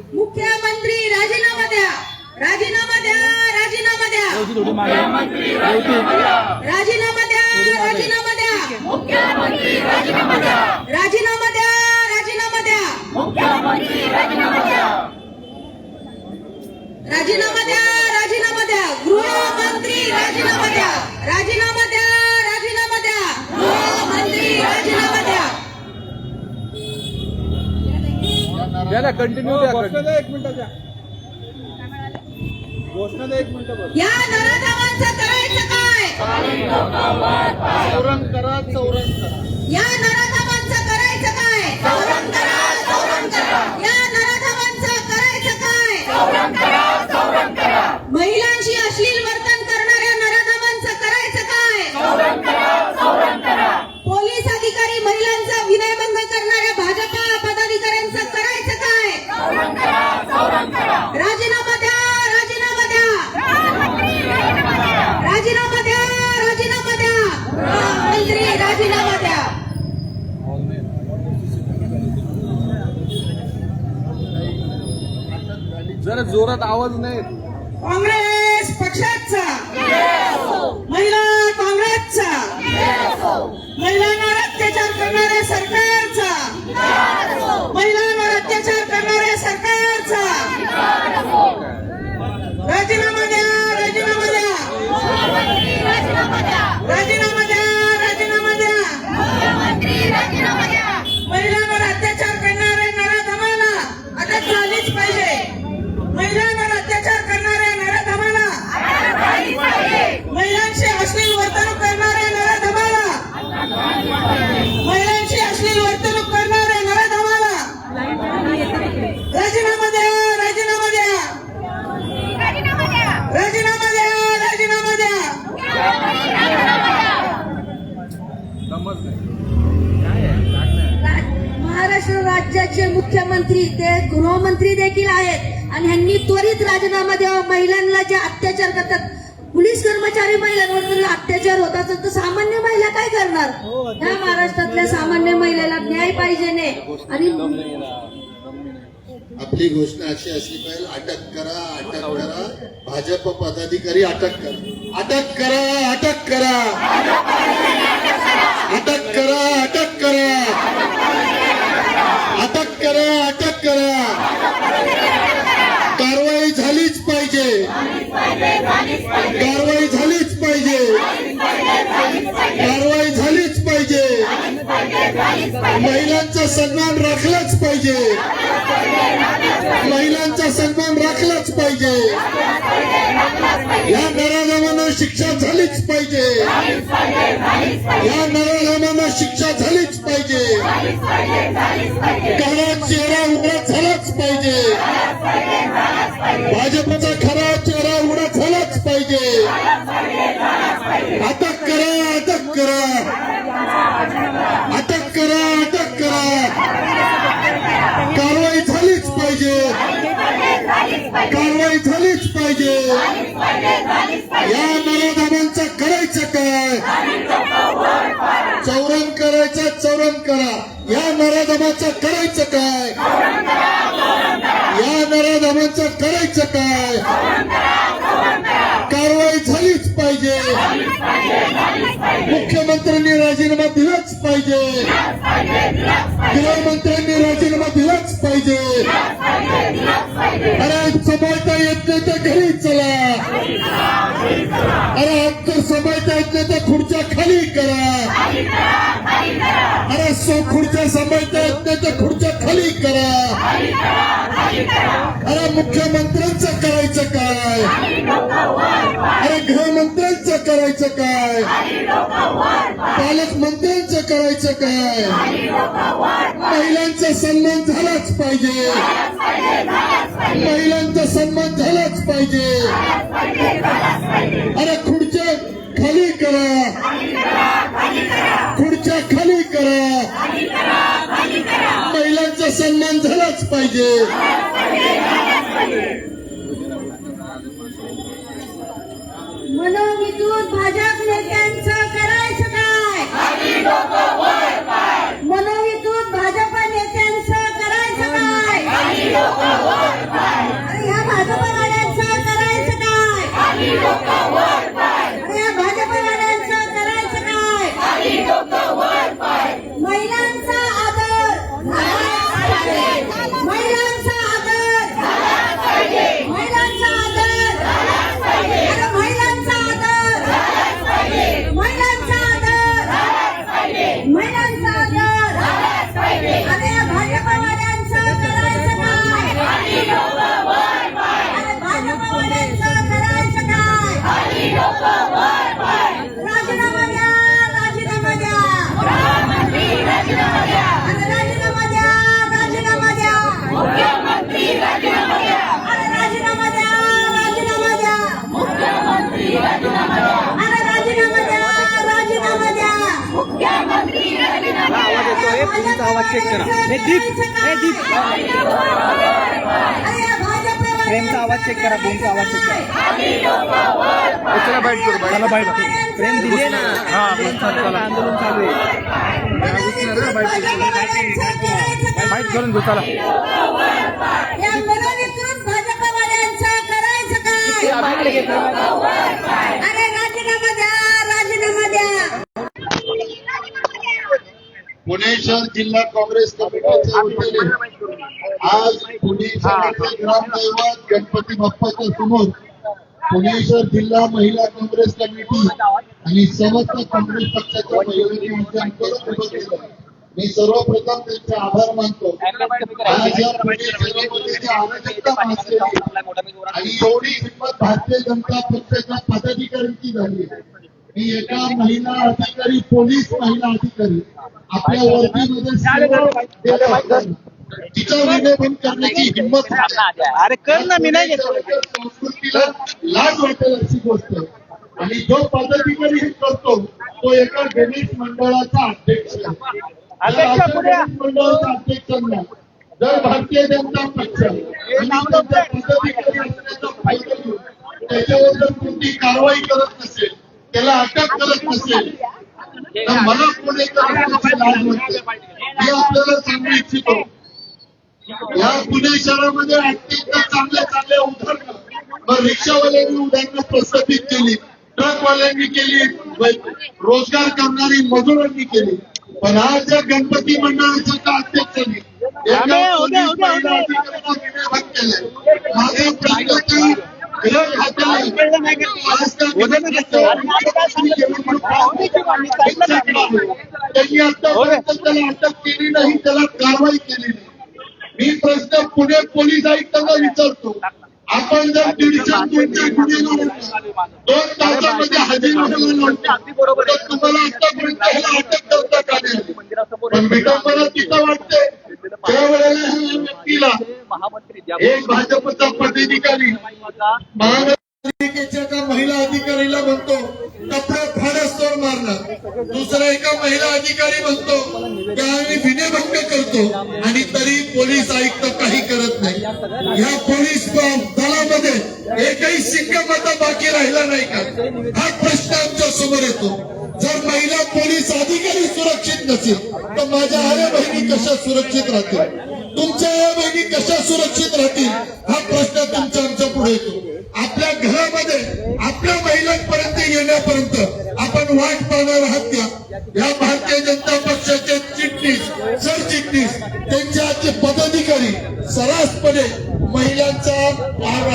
मुख्यमंत्री राजीनामा द्या. राजीनामा द्या राजीनामा द्या. राजीनामा द्या राजीनामा द्या. मुख्यमंत्री राजीनामा द्या राजीनामा द्या राजीनामा द्या मुख्यमंत्री राजीनामा द्या. राजीनामा द्या राजीनामा द्या. गृहमंत्री राजीनामा द्या. राजीनामा द्या कंटिन्यू द्या घोषणा द्या एक मिनिट द्या. घोषणा द्या एक मिनिट बस. या नराधमांचं करायचं काय? चौरंग करा चौरंग करा. या नराधमांचं करायचं काय? चौरंग करा चौरंग करा. या नराधमांचं करायचं काय? चौरंग करा महिलांशी अश्लील वर्तन करणाऱ्या नराधमांचं करायचं काय चौरंग करा चौरंग करा पोलीस अधिकारी महिलांचा विनयभंग करणाऱ्या भाजपा पदाधिकाऱ्यांचं करायचं काय चौरंग करा चौरंग करा राजीनामा द्या राजीनामा द्या राजीनामा द्या राजीनामा द्या मंत्री राजीनामा द्या जरा जोरात आवाज नाही काँग्रेस पक्षाचा. महिला काँग्रेसचा. महिलांवर अत्याचार करणाऱ्या सरकारचा. महिलांवर अत्याचार करणाऱ्या सरकारचा. राजीनामा द्या राजीनामा द्या. राजीनामा मुख्यमंत्री ते गृहमंत्री देखील आहेत. आणि ह्यांनी त्वरित राजीनामा द्यावा. महिलांना जे अत्याचार करतात पोलीस कर्मचारी महिलांवर जर अत्याचार होत असेल तर सामान्य महिला काय करणार? ह्या महाराष्ट्रातल्या सामान्य महिलेला न्याय पाहिजे ने आणि आपली घोषणा अशी असली पाहिजे अटक करा अटक करा. भाजप पदाधिकारी अटक करा. अटक करा अटक करा. अटक करा अटक करा अटक करा अटक करा कारवाई झालीच पाहिजे कारवाई झालीच पाहिजे कारवाई झालीच पाहिजे. महिलांचा सन्मान राखलाच पाहिजे. महिलांचा सन्मान राखलाच पाहिजे. या नराधमांना शिक्षा झालीच पाहिजे. या नराधमांना शिक्षा झालीच पाहिजे. खरा चेहरा उघडा झालाच पाहिजे. भाजपचा खरा चेहरा उघडा झालाच पाहिजे. आता करा अटक करा अटक करा अटक करा कारवाई झालीच पाहिजे कारवाई झालीच पाहिजे या नराधमांचं करायचं काय चौरंग करायचं चौरण करा. या नराधमाचं करायचं काय या नराधमांचं करायचं काय कारवाई झालीच. पाहिजे. मुख्यमंत्र्यांनी राजीनामा दिलाच पाहिजे. गृहमंत्र्यांनी राजीनामा दिलाच पाहिजे. अरे सांभाळता येत नाही तर घरी चला. अरे हक्क सांभाळता येत नाही तर खुर्च्या खाली करा. अरे सो खुर्च्या सांभाळता येत नाही तर खुर्च्या खाली करा. अरे मुख्यमंत्र्यांचं करायचं काय? अरे गृहमंत्री गृहमंत्र्यांचं करायचं काय? पालकमंत्र्यांचं करायचं काय? महिलांचा सन्मान झालाच पाहिजे. महिलांचा सन्मान झालाच पाहिजे. अरे खुर्च्या खाली करा. खुर्च्या खाली करा. महिलांचा सन्मान झालाच पाहिजे. मनोविद्युत भाजप नेत्यांचं करायचं काय? भाजप नेत्यांचं करायचं काय बूमचा आवाज चेक करा. हे दीप हे दीप. प्रेमचा आवाज चेक करा बूमचा आवाज चेक करा. चला बाईट करू बाईट. चला बाईट प्रेम दिले ना. आंदोलन चालू आहे बाईट करून घेऊ चला भाजपवाल्यांचं करायचं काय? पुणे शहर जिल्हा काँग्रेस कमिटीच्या वतीने आज पुणे शहराचे ग्रामदैवत गणपती बाप्पाच्या समोर पुणे शहर जिल्हा महिला काँग्रेस कमिटी आणि समस्त काँग्रेस पक्षाच्या महिलांनी मोठे आंदोलन उभं केलं मी सर्वप्रथम त्यांचे आभार मानतो. आज या पुणे शहरामध्ये जी अराजकता भासलेली आणि एवढी हिंमत भारतीय जनता पक्षाच्या पदाधिकाऱ्यांची झाली मी एका महिला अधिकारी पोलीस महिला अधिकारी आपल्या वर्दीमध्ये सेवा देत असताना तिचा विनयभंग करण्याची हिंमत. अरे कर ना मी नाही संस्कृतीला लाज वाटेल अशी गोष्ट. आणि जो पदाधिकारी हे करतो तो एका गणेश मंडळाचा अध्यक्ष मंडळाचा अध्यक्षांना जर भारतीय जनता पक्ष पदाधिकारी असण्याचा फायदा घेऊन त्याच्यावर जर कोणती कारवाई करत नसेल त्याला अटक करत नसेल. तर मला मी आपल्याला सांगू इच्छितो. या पुणे शहरामध्ये अत्यंत चांगले चांगले उदाहरणं मग रिक्षावाल्यांनी उदाहरणं प्रस्थापित केली. ट्रकवाल्यांनी केली. रोजगार करणारी मजुरांनी केली. पण आज या गणपती मंडळाच्या का अध्यक्षांनी माझा प्रश्न त्यांनी आतापर्यंत त्याला अटक केली नाही त्याला कारवाई केली नाही मी प्रश्न पुणे पोलीस आयुक्तांना विचारतो आपण जर दीडशे दोनशे गुन्हेगार दोन तासामध्ये हजेरी लावला तर तुम्हाला आतापर्यंत ह्याला अटक करता का नाही? पण विडंबना तिथं वाटते त्यावेळेला ह्या व्यक्तीला एक भाजपचा पदाधिकारी महानगरपालिकेच्या एका महिला अधिकारीला म्हणतो कपडा फाडस्तोड मारला दुसरा एका महिला अधिकारी म्हणतो की आम्ही विनयभंग करतो आणि तरी पोलीस आयुक्त काही करत नाही. ह्या पोलीस दलामध्ये एकही शिक्का मता बाकी राहिला नाही का? हा प्रश्न आमच्यासमोर येतो. जर महिला पोलीस अधिकारी सुरक्षित नसेल तर माझ्या आया बहिणी कशा सुरक्षित राहतील? तुमच्या आया बहिणी कशा सुरक्षित राहतील? हा प्रश्न तुमच्या आमच्या पुढे येतो. आपल्या घरामध्ये आपल्या महिलांपर्यंत येण्यापर्यंत आपण वाट पाहणार आहात का? या भारतीय जनता पक्षाचे चिटणीस सरचिटणीस त्यांचे आजचे पदाधिकारी सरासपणे महिलांचा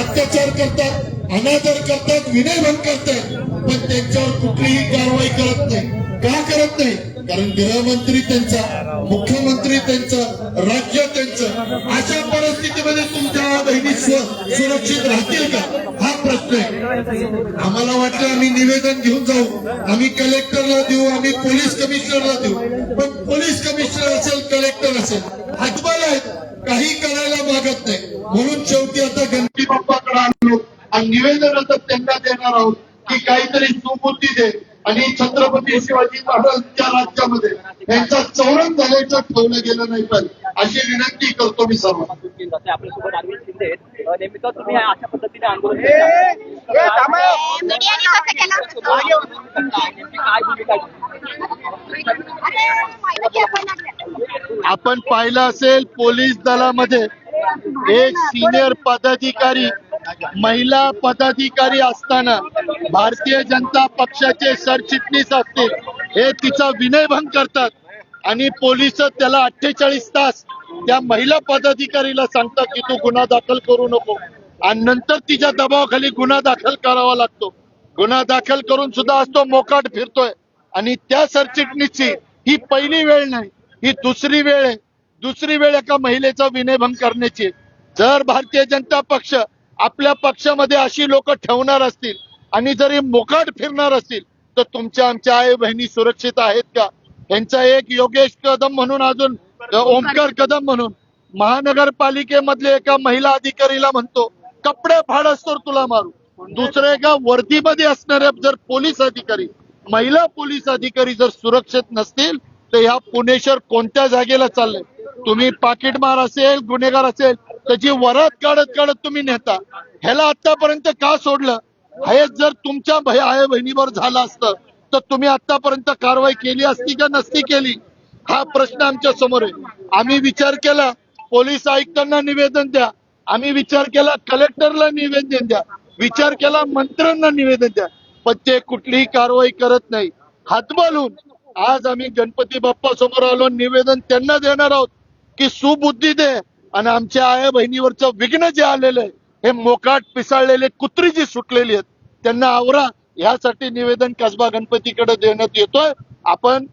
अत्याचार करतात अनादर करतात विनयभंग करतात पण त्यांच्यावर कुठलीही कारवाई करत नाही. का करत नाही? कारण गृहमंत्री त्यांचा मुख्यमंत्री त्यांचं राज्य त्यांचं अशा परिस्थितीमध्ये तुमच्या बहिणी सुरक्षित राहतील का? हा प्रश्न आहे. आम्हाला वाटलं आम्ही निवेदन घेऊन जाऊ. आम्ही कलेक्टरला देऊ आम्ही पोलीस कमिशनरला देऊ. पण पोलीस कमिशनर असेल कलेक्टर असेल हातबाल आहेत. काही करायला मागत नाही. म्हणून शेवटी आता गणपती बाप्पाकडे आणलो आणि निवेदन आता त्यांना देणार आहोत की काहीतरी सुबुद्धी दे. आणि छत्रपती शिवाजी महाराजांच्या राज्यामध्ये यांचा चौरंग झाल्याचं ठेवलं गेलं नाही पाहिजे अशी विनंती करतो मी सर्व. आपल्यासोबत अरविंद शिंदे नेमकं तुम्ही अशा पद्धतीने आंदोलन आपण पाहिलं असेल पोलीस दलामध्ये एक सिनियर पदाधिकारी महिला पदाधिकारी असताना भारतीय जनता पक्षाचे सरचिटणीस असतील हे तिचा विनयभंग करतात. आणि पोलीस त्याला अठ्ठेचाळीस तास त्या महिला पदाधिकारीला सांगतात की तू गुन्हा दाखल करू नको. आणि नंतर तिच्या दबावाखाली गुन्हा दाखल करावा लागतो. गुन्हा दाखल करून सुद्धा आज तो मोकाट फिरतोय. आणि त्या सरचिटणीसची ही पहिली वेळ नाही ही दुसरी वेळ आहे. दुसरी वेळ एका महिलेचा विनयभंग करण्याची. जर भारतीय जनता पक्ष आपल्या पक्षामध्ये अशी लोक ठेवणार असतील आणि जरी मोकाट फिरणार असतील तर तुमच्या आमच्या आई बहिणी सुरक्षित आहेत का? यांचा एक योगेश कदम म्हणून अजून ओमकार कदम. म्हणून. महानगरपालिकेमधले एका महिला अधिकारीला म्हणतो कपडे फाडस तर तुला मारू. दुसऱ्या एका वर्दीमध्ये असणाऱ्या जर पोलीस अधिकारी महिला पोलीस अधिकारी जर सुरक्षित नसतील तर ह्या पुणे शहर कोणत्या जागेला चाललंय तुम्ही पाकिटमार असेल गुन्हेगार असेल त्याची वरात काढत काढत तुम्ही नेता ह्याला आतापर्यंत का सोडलं? हे जर तुमच्या भय बहिणीवर झालं असतं तर तुम्ही आतापर्यंत कारवाई केली असती का नसती केली? हा प्रश्न आमच्यासमोर आहे. आम्ही विचार केला पोलीस आयुक्तांना निवेदन द्या. आम्ही विचार केला कलेक्टरला निवेदन द्या. विचार केला मंत्र्यांना निवेदन द्या. पण ते कुठलीही कारवाई करत नाही. हातबालून आज आम्ही गणपती बाप्पा समोर आलो निवेदन त्यांना देणार आहोत की सुबुद्धी दे. आणि आमच्या आया बहिणीवरचं विघ्न जे आलेलं आहे हे मोकाट पिसाळलेले कुत्री जी सुटलेली आहेत त्यांना आवरा यासाठी निवेदन कसबा गणपतीकडे देण्यात येतोय. आपण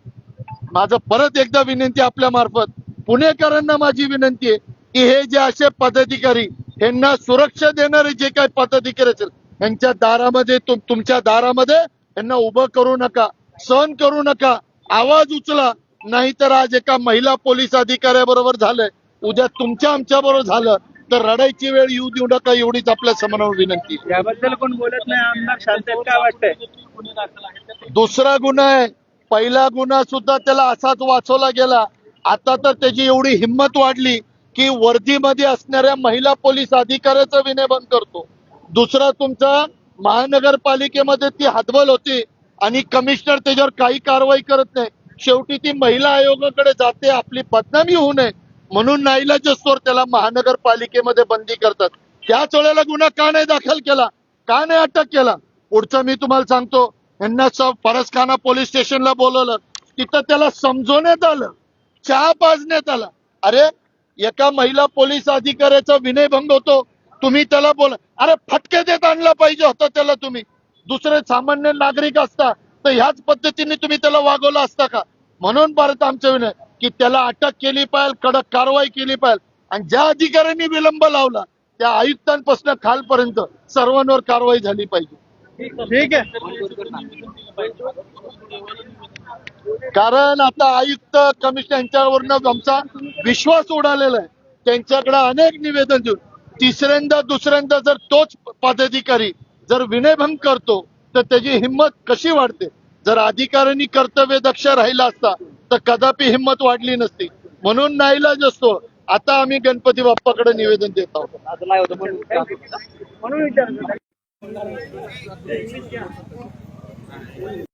माझं परत एकदा विनंती आपल्या मार्फत पुणेकरांना माझी विनंती आहे की हे जे असे पदाधिकारी यांना सुरक्षा देणारे जे काही पदाधिकारी असेल यांच्या दारामध्ये तुम- तुमच्या दारामध्ये यांना उभं करू नका सहन करू नका आवाज उचला नाहीतर आज एका महिला पोलीस अधिकाऱ्याबरोबर झालंय. उद्या तुमच्या आमच्या बरोबर झालं तर रडायची वेळ येऊ देऊ नका एवढीच आपल्यासमोर विनंती. आहे. याबद्दल कोण बोलत नाही आमदार शांत आहेत काय वाटतंय? दुसरा गुन्हा आहे. पहिला गुन्हा सुद्धा त्याला असाच वाचवला गेला. आता तर त्याची एवढी हिंमत वाढली की वर्दीमध्ये असणाऱ्या महिला पोलीस अधिकाऱ्याचा विनयभंग करतो. दुसरा तुमचा महानगरपालिकेमध्ये ती हातबल होती आणि कमिशनर त्याच्यावर काही कारवाई करत नाही. शेवटी ती महिला आयोगाकडे जाते आपली बदनामी होऊ नये. म्हणून नाईलाजस्तोर त्याला महानगरपालिकेमध्ये बंदी करतात. त्याच वेळेला गुन्हा का नाही दाखल केला? का नाही अटक केला? पुढचं मी तुम्हाला सांगतो यांना परसखाना फरसखाना पोलीस स्टेशनला बोलवलं. तिथं त्याला समजवण्यात आलं. चहा पाजण्यात आला. अरे एका महिला पोलीस अधिकाऱ्याचा विनय भंग होतो. तुम्ही त्याला बोला अरे फटके देत आणला पाहिजे होता त्याला तुम्ही. दुसरे सामान्य नागरिक असता तर ह्याच पद्धतीने तुम्ही त्याला वागवलं असता का? म्हणून परत आमच्या विनय. की त्याला अटक केली पाहिजे कडक कारवाई केली पाहिजे. आणि ज्या अधिकाऱ्यांनी विलंब लावला त्या आयुक्तांपासून खालपर्यंत सर्वांवर कारवाई झाली पाहिजे. ठीक आहे. कारण आता आयुक्त कमिशनर यांच्यावरनं आमचा विश्वास उडालेला आहे. त्यांच्याकडे अनेक निवेदन देऊन तिसऱ्यांदा दुसऱ्यांदा जर तोच पदाधिकारी जर विनयभंग करतो तर त्याची हिंमत कशी वाढते? जर अधिकाऱ्यांनी कर्तव्य दक्ष राहिला असता तर कदापि हिंमत वाढली नसती. म्हणून नाईलाज असतो. आता आम्ही गणपती बाप्पाकडे निवेदन देत आहोत. म्हणून